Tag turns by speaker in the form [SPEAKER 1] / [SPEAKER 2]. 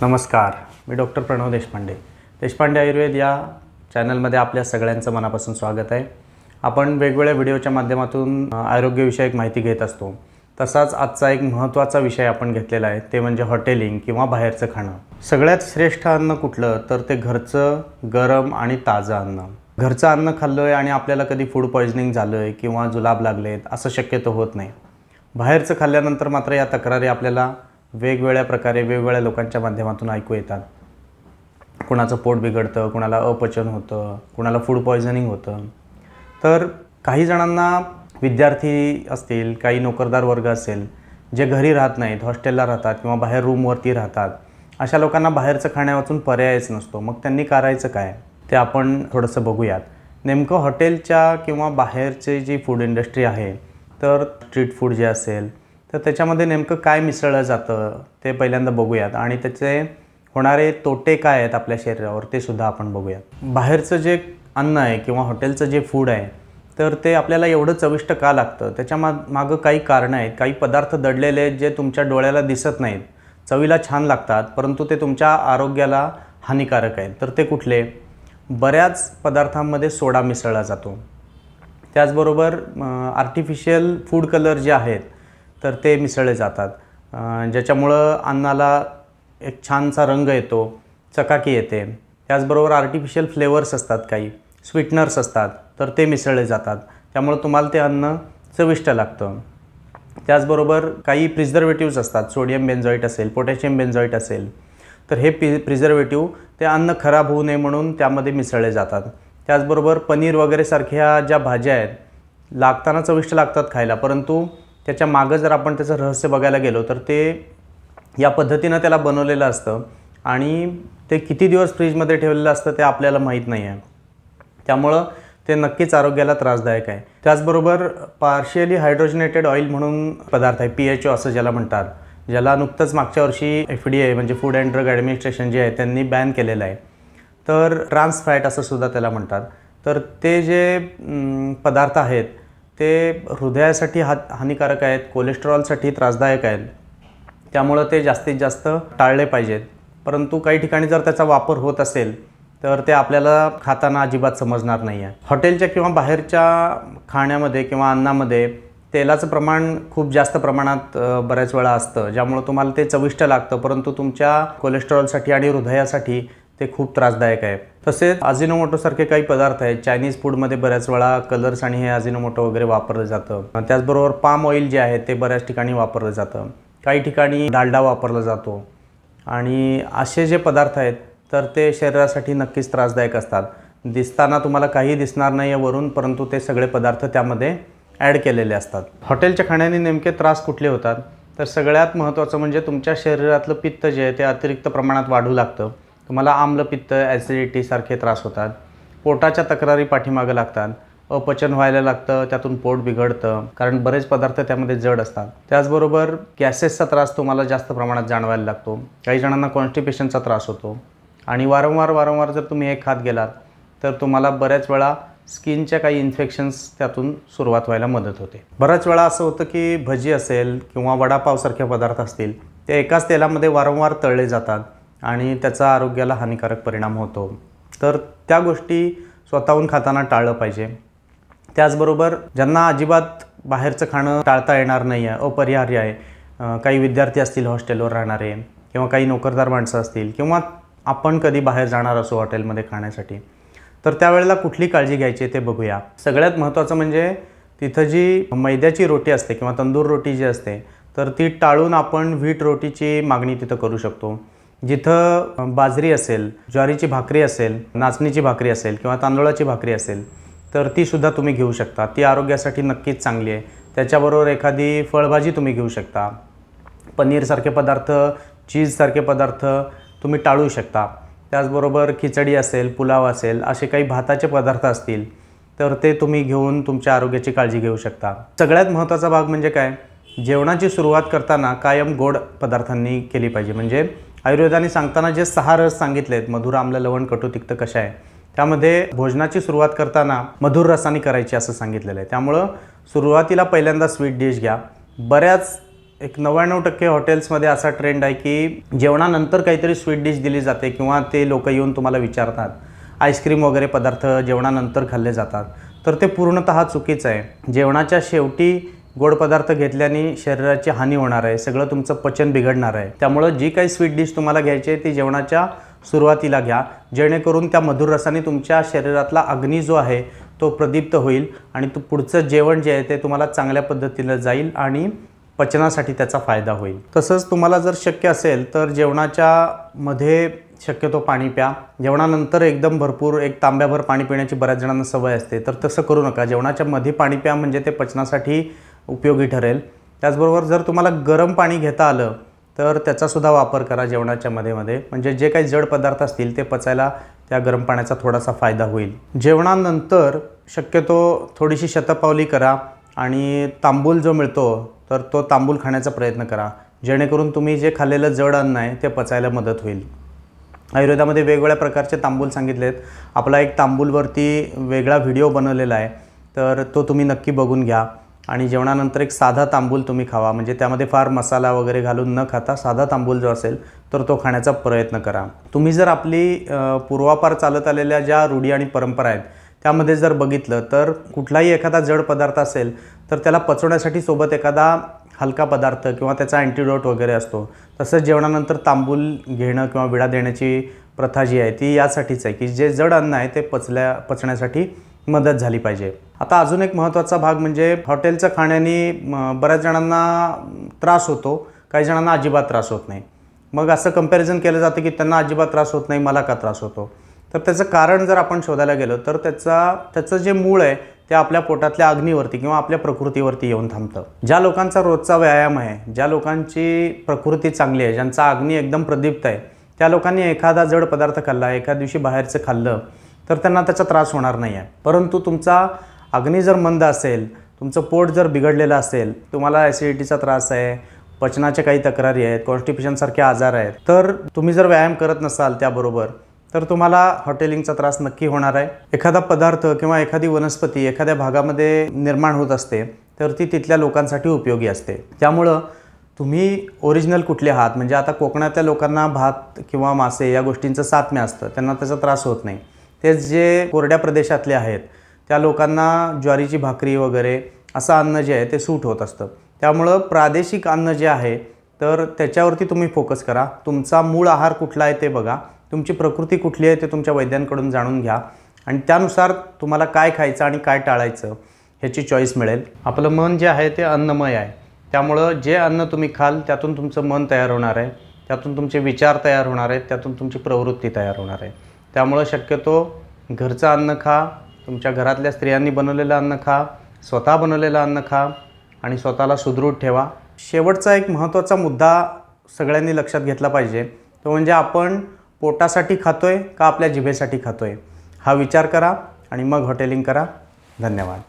[SPEAKER 1] नमस्कार मी डॉक्टर प्रणव देशपांडे. देशपांडे आयुर्वेद या चॅनलमध्ये आपल्या सगळ्यांचं मनापासून स्वागत आहे. आपण वेगवेगळ्या व्हिडिओच्या माध्यमातून आरोग्यविषयक माहिती घेत असतो. तसाच आजचा एक महत्त्वाचा विषय आपण घेतलेला आहे ते म्हणजे हॉटेलिंग किंवा बाहेरचं खाणं. सगळ्यात श्रेष्ठ अन्न कुठलं? तर ते घरचं गरम आणि ताजं अन्न. घरचं अन्न खाल्लं आहे आणि आपल्याला कधी फूड पॉइझनिंग झालं आहे किंवा जुलाब लागलेत असं शक्यतो होत नाही. बाहेरचं खाल्ल्यानंतर मात्र या तक्रारी आपल्याला वेगवेगळ्या प्रकारे वेगवेगळ्या लोकांच्या माध्यमातून ऐकू येतात. कुणाचं पोट बिघडतं कुणाला अपचन होतं कुणाला फूड पॉयझनिंग होतं. तर काही जणांना विद्यार्थी असतील काही नोकरदार वर्ग असेल जे घरी राहत नाहीत हॉस्टेलला राहतात किंवा बाहेर रूमवरती राहतात अशा लोकांना बाहेरचं खाण्यावाचून पर्यायच नसतो. मग त्यांनी करायचं काय? ते आपण थोडंसं बघूयात. नेमकं हॉटेलच्या किंवा बाहेरचे जी फूड इंडस्ट्री आहे तर स्ट्रीट फूड जे असेल तर त्याच्यामध्ये नेमकं काय मिसळलं जातं ते पहिल्यांदा बघूयात. आणि त्याचे होणारे तोटे काय आहेत आपल्या शरीरावर ते सुद्धा आपण बघूयात. बाहेरचं जे अन्न आहे किंवा हॉटेलचं जे फूड आहे तर ते आपल्याला एवढं चविष्ट का लागतं? त्याच्या मा मागं काही कारणं आहेत. काही पदार्थ दडलेले आहेत जे तुमच्या डोळ्याला दिसत नाहीत. चवीला छान लागतात परंतु ते तुमच्या आरोग्याला हानिकारक आहेत. तर ते कुठले? बऱ्याच पदार्थांमध्ये सोडा मिसळला जातो. त्याचबरोबर आर्टिफिशियल फूड कलर जे आहेत तर ते मिसळले जातात. ज्याच्यामुळं अन्नाला एक छानसा रंग येतो चकाकी येते. त्याचबरोबर आर्टिफिशियल फ्लेवर्स असतात काही स्वीटनर्स असतात तर ते मिसळले जातात. त्यामुळं तुम्हाला ते अन्न चविष्ट लागतं. त्याचबरोबर काही प्रिझर्वेटिव्ज असतात सोडियम बेन्झॉईट असेल पोटॅशियम बेन्झॉईट असेल तर हे पि प्रिझर्वेटिव्ह ते अन्न खराब होऊ नये म्हणून त्यामध्ये मिसळले जातात. त्याचबरोबर पनीर वगैरे सारख्या ज्या भाज्या आहेत लागताना चविष्ट लागतात खायला परंतु त्याच्या मागं जर आपण त्याचं रहस्य बघायला गेलो तर ते या पद्धतीनं त्याला बनवलेलं असतं. आणि ते किती दिवस फ्रीजमध्ये ठेवलेलं असतं ते आपल्याला माहीत नाही आहे. त्यामुळं ते नक्कीच आरोग्याला त्रासदायक आहे. त्याचबरोबर पार्शियली हायड्रोजनेटेड ऑइल म्हणून पदार्थ आहे पी एच ओ असं ज्याला म्हणतात ज्याला नुकतंच मागच्या वर्षी एफ डी ए म्हणजे फूड अँड ड्रग ॲडमिनिस्ट्रेशन जे आहे त्यांनी बॅन केलेलं आहे. तर ट्रान्स फॅट असं सुद्धा त्याला म्हणतात. तर ते जे पदार्थ आहेत ते हृदयासाठी हा हानिकारक आहेत कोलेस्ट्रॉलसाठी त्रासदायक आहेत. त्यामुळं ते जास्तीत जास्त टाळले पाहिजेत. परंतु काही ठिकाणी जर त्याचा वापर होत असेल तर ते आपल्याला खाताना अजिबात समजणार नाही आहे हॉटेलच्या किंवा बाहेरच्या खाण्यामध्ये किंवा अन्नामध्ये तेलाचं प्रमाण खूप जास्त प्रमाणात बऱ्याच वेळा असतं ज्यामुळं तुम्हाला ते चविष्ट लागतं. परंतु तुमच्या कोलेस्ट्रॉलसाठी आणि हृदयासाठी ते खूप त्रासदायक आहे. तसेच अजिनोमोटोसारखे काही पदार्थ आहेत चायनीज फूडमध्ये बऱ्याच वेळा कलर्स आणि हे अजिनोमोटो वगैरे वापरलं जातं. त्याचबरोबर पाम ऑइल जे आहे ते बऱ्याच ठिकाणी वापरलं जातं. काही ठिकाणी डालडा वापरला जातो. आणि असे जे पदार्थ आहेत तर ते शरीरासाठी नक्कीच त्रासदायक असतात. दिसताना तुम्हाला काही दिसणार नाही आहे वरून परंतु ते सगळे पदार्थ त्यामध्ये ॲड केलेले असतात. हॉटेलच्या खाण्याने नेमके त्रास कुठले होतात? तर सगळ्यात महत्त्वाचं म्हणजे तुमच्या शरीरातलं पित्त जे आहे ते अतिरिक्त प्रमाणात वाढू लागतं. तुम्हाला आम्लपित्त ॲसिडिटीसारखे त्रास होतात. पोटाच्या तक्रारी पाठीमागं लागतात. अपचन व्हायला लागतं त्यातून पोट बिघडतं. कारण बरेच पदार्थ त्यामध्ये जड असतात. त्याचबरोबर गॅसेसचा त्रास तुम्हाला जास्त प्रमाणात जाणवायला लागतो. काही जणांना कॉन्स्टिपेशनचा त्रास होतो. आणि वारंवार वारंवार जर तुम्ही हे खात गेलात तर तुम्हाला बऱ्याच वेळा स्किनच्या काही इन्फेक्शन्स त्यातून सुरुवात व्हायला मदत होते. बऱ्याच वेळा असं होतं की भजी असेल किंवा वडापावसारखे पदार्थ असतील ते एकाच तेलामध्ये वारंवार तळले जातात. आणि त्याचा आरोग्याला हानिकारक परिणाम होतो. तर त्या गोष्टी स्वतःहून खाताना टाळलं पाहिजे. त्याचबरोबर ज्यांना अजिबात बाहेरचं खाणं टाळता येणार नाही आहे अपरिहार्य आहे काही विद्यार्थी असतील हॉस्टेलवर राहणारे किंवा काही नोकरदार माणसं असतील किंवा आपण कधी बाहेर जाणार असो हॉटेलमध्ये खाण्यासाठी तर त्यावेळेला कुठली काळजी घ्यायची ते बघूया. सगळ्यात महत्त्वाचं म्हणजे तिथं जी मैद्याची रोटी असते किंवा तंदूर रोटी जी असते तर ती टाळून आपण व्हीट रोटीची मागणी तिथं करू शकतो. जिथं बाजरी असेल ज्वारीची भाकरी असेल नाचणीची भाकरी असेल किंवा तांदूळाची भाकरी असेल तर ती सुद्धा तुम्ही घेऊ शकता. ती आरोग्यासाठी नक्कीच चांगली आहे. त्याच्याबरोबर एखादी फळभाजी तुम्ही घेऊ शकता. पनीरसारखे पदार्थ चीजसारखे पदार्थ तुम्ही टाळू शकता. त्याचबरोबर खिचडी असेल पुलाव असेल असे काही भाताचे पदार्थ असतील तर ते तुम्ही घेऊन तुमच्या आरोग्याची काळजी घेऊ शकता. सगळ्यात महत्त्वाचा भाग म्हणजे काय? जेवणाची सुरुवात करताना कायम गोड पदार्थांनी केली पाहिजे. म्हणजे आयुर्वेदाने सांगताना जे सहा रस सांगितले आहेत मधुर आमलं लवण कटू तिक्त कशा आहे त्यामध्ये भोजनाची सुरुवात करताना मधुर रसाने करायची असं सांगितलेलं आहे. त्यामुळं सुरुवातीला पहिल्यांदा स्वीट डिश घ्या. बऱ्याच एक नव्याण्णव टक्के हॉटेल्समध्ये असा ट्रेंड आहे की जेवणानंतर काहीतरी स्वीट डिश दिली जाते किंवा ते लोक येऊन तुम्हाला विचारतात. आईस्क्रीम वगैरे पदार्थ जेवणानंतर खाल्ले जातात. तर ते पूर्णतः चुकीचं आहे. जेवणाच्या शेवटी गोड पदार्थ घेतल्याने शरीराची हानी होणार आहे सगळं तुमचं पचन बिघडणार आहे. त्यामुळं जी काही स्वीट डिश तुम्हाला घ्यायची आहे ती जेवणाच्या सुरुवातीला घ्या. जेणेकरून त्या मधुर रसाने तुमच्या शरीरातला अग्नी जो आहे तो प्रदीप्त होईल आणि तो पुढचं जेवण जे आहे ते तुम्हाला चांगल्या पद्धतीनं जाईल आणि पचनासाठी त्याचा फायदा होईल. तसंच तुम्हाला जर शक्य असेल तर जेवणाच्या मध्ये शक्यतो पाणी प्या. जेवणानंतर एकदम भरपूर एक तांब्याभर पाणी पिण्याची बऱ्याच जणांना सवय असते. तर तसं करू नका. जेवणाच्या मध्ये पाणी प्या म्हणजे ते पचनासाठी उपयोगी ठरेल. त्याचबरोबर जर तुम्हाला गरम पाणी घेता आलं तर त्याचासुद्धा वापर करा जेवणाच्या मध्ये मध्ये. म्हणजे जे काही जड पदार्थ असतील ते पचायला त्या गरम पाण्याचा थोडासा फायदा होईल. जेवणानंतर शक्यतो थोडीशी शतपावली करा आणि तांबूल जो मिळतो तर तो तांबूल खाण्याचा प्रयत्न करा. जेणेकरून तुम्ही जे खाल्लेलं जड अन्न आहे ते पचायला मदत होईल. आयुर्वेदामध्ये वेगवेगळ्या प्रकारचे तांबूल सांगितले आहेत आपला एक तांबूलवरती वेगळा व्हिडिओ बनवलेला आहे तर तो तुम्ही नक्की बघून घ्या. आणि जेवणानंतर एक साधा तांबूल तुम्ही खावा. म्हणजे त्यामध्ये फार मसाला वगैरे घालून न खाता साधा तांबूल जो असेल तर तो खाण्याचा प्रयत्न करा. तुम्ही जर आपली पूर्वापार चालत आलेल्या ज्या रूढी आणि परंपरा आहेत त्यामध्ये जर बघितलं तर कुठलाही एखादा जड पदार्थ असेल तर त्याला पचवण्यासाठी सोबत एखादा हलका पदार्थ किंवा त्याचा अँटीडोट वगैरे असतो. तसंच जेवणानंतर तांबूल घेणं किंवा विडा देण्याची प्रथा जी आहे ती यासाठीच आहे की जे जड अन्न आहे ते पचल्या पचण्यासाठी मदत झाली पाहिजे. आता अजून एक महत्त्वाचा भाग म्हणजे हॉटेलचं खाण्याने बऱ्याच जणांना त्रास होतो काही जणांना अजिबात त्रास होत नाही. मग असं कंपॅरिझन केलं जातं की त्यांना अजिबात त्रास होत नाही मला का त्रास होतो? तर त्याचं कारण जर आपण शोधायला गेलो तर त्याचा त्याचं जे मूळ आहे ते आपल्या पोटातल्या अग्नीवरती किंवा आपल्या प्रकृतीवरती येऊन थांबतं. ज्या लोकांचा रोजचा व्यायाम आहे ज्या लोकांची प्रकृती चांगली आहे ज्यांचा अग्नी एकदम प्रदीप्त आहे त्या लोकांनी एखादा जड पदार्थ खाल्ला एखाद दिवशी बाहेरचं खाल्लं तर त्यांना त्याचा त्रास होणार नाही आहे परंतु तुमचा अग्नी जर मंद असेल तुमचं पोट जर बिघडलेलं असेल तुम्हाला ॲसिडिटीचा त्रास आहे पचनाच्या काही तक्रारी आहेत कॉन्स्टिपेशनसारखे आजार आहेत तर तुम्ही जर व्यायाम करत नसाल त्याबरोबर तर तुम्हाला हॉटेलिंगचा त्रास नक्की होणार आहे. एखादा पदार्थ किंवा एखादी वनस्पती एखाद्या भागामध्ये निर्माण होत असते तर ती तिथल्या लोकांसाठी उपयोगी असते. त्यामुळं तुम्ही ओरिजिनल कुठले आहात म्हणजे आता कोकणातल्या लोकांना भात किंवा मासे या गोष्टींचं साथम्य असतं त्यांना त्याचा त्रास होत नाही. तेच जे कोरड्या प्रदेशातले आहेत त्या लोकांना ज्वारीची भाकरी वगैरे असं अन्न जे आहे ते सूट होत असतं. त्यामुळं प्रादेशिक अन्न जे आहे तर त्याच्यावरती तुम्ही फोकस करा. तुमचा मूळ आहार कुठला आहे ते बघा. तुमची प्रकृती कुठली आहे ते तुमच्या वैद्यांकडून जाणून घ्या. आणि त्यानुसार तुम्हाला काय खायचं आणि काय टाळायचं ह्याची चॉईस मिळेल. आपलं मन जे आहे ते अन्नमय आहे. त्यामुळं जे अन्न तुम्ही खाल त्यातून तुमचं मन तयार होणार आहे. त्यातून तुमचे विचार तयार होणार आहेत. त्यातून तुमची प्रवृत्ती तयार होणार आहे. त्यामुळं शक्यतो घरचं अन्न खा तुमच्या घरातल्या स्त्रियांनी बनवलेलं अन्न खा स्वतः बनवलेलं अन्न खा आणि स्वतःला सुदृढ ठेवा. शेवटचा एक महत्त्वाचा मुद्दा सगळ्यांनी लक्षात घेतला पाहिजे. तो म्हणजे आपण पोटासाठी खातो आहे का आपल्या जिभेसाठी खातो आहे हा विचार करा आणि मग हॉटेलिंग करा. धन्यवाद.